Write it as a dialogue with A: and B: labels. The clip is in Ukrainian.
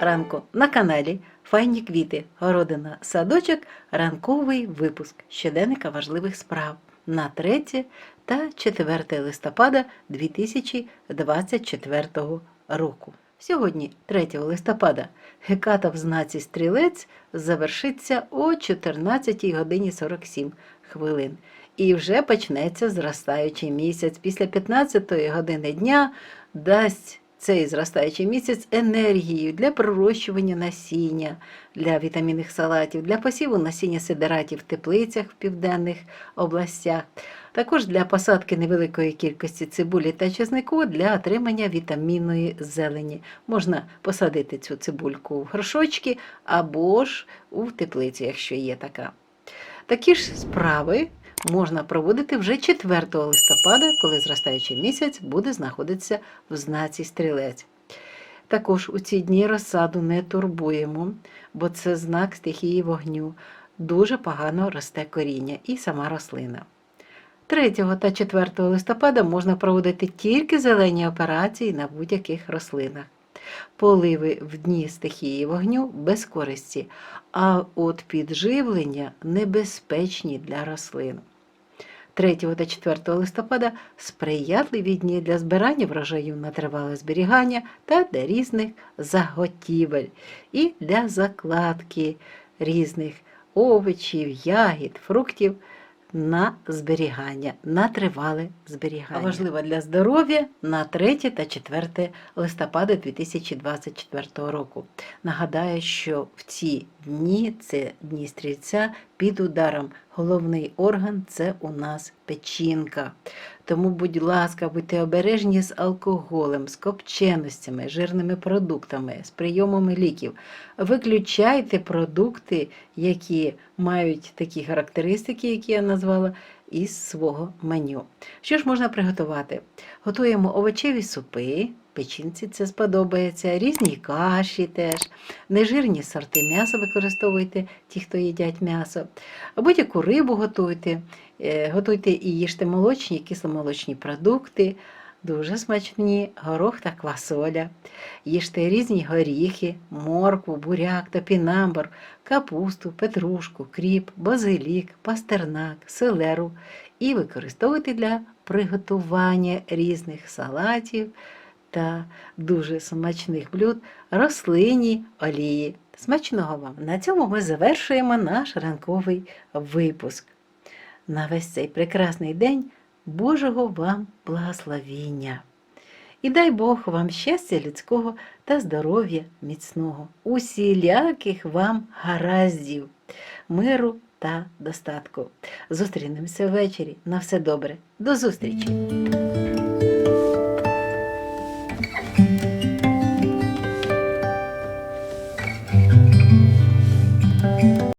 A: ранку на каналі Файні квіти, городина, садочок, ранковий випуск щоденника важливих справ на 3 та 4 листопада 2024 року. Сьогодні, 3 листопада, геката в знаці стрілець завершиться о 14 годині 47 хвилин. І вже почнеться зростаючий місяць. Після 15 години дня дасть цей зростаючий місяць енергію для пророщування насіння, для вітамінних салатів, для посіву насіння сидератів в теплицях в південних областях, також для посадки невеликої кількості цибулі та чеснику для отримання вітамінної зелені. Можна посадити цю цибульку в горшочки або ж у теплицю, якщо є така. Такі ж справи можна проводити вже 4 листопада, коли зростаючий місяць буде знаходитися в знаці стрілець. Також у ці дні розсаду не турбуємо, бо це знак стихії вогню. Дуже погано росте коріння і сама рослина. 3 та 4 листопада можна проводити тільки зелені операції на будь-яких рослинах. Поливи в дні стихії вогню без користі, а от підживлення небезпечні для рослин. 3 та 4 листопада сприятливі дні для збирання врожаю на тривале зберігання та для різних заготівель і для закладки різних овочів, ягід, фруктів на зберігання, на тривале зберігання. Важливо для здоров'я на 3 та 4 листопада 2024 року. Нагадаю, що в ці дні, це дні стрільця, під ударом головний орган це у нас печінка. Тому, будь ласка, будьте обережні з алкоголем, з копченостями, жирними продуктами, з прийомами ліків. Виключайте продукти, які мають такі характеристики, які я назвала, із свого меню. Що ж можна приготувати? Готуємо овочеві супи, печінці це сподобається, різні каші теж, нежирні сорти м'яса використовуйте, ті, хто їдять м'ясо, будь-яку рибу готуйте, Е, готуйте і їжте молочні, кисломолочні продукти, дуже смачні, горох та квасоля. Їжте різні горіхи, моркву, буряк, топінамбур, капусту, петрушку, кріп, базилік, пастернак, селеру і використовуйте для приготування різних салатів та дуже смачних блюд рослинні олії. Смачного вам! На цьому ми завершуємо наш ранковий випуск. На весь цей прекрасний день Божого вам благословіння. І дай Бог вам щастя людського та здоров'я міцного, усіляких вам гараздів, миру та достатку. Зустрінемося ввечері. На все добре. До зустрічі!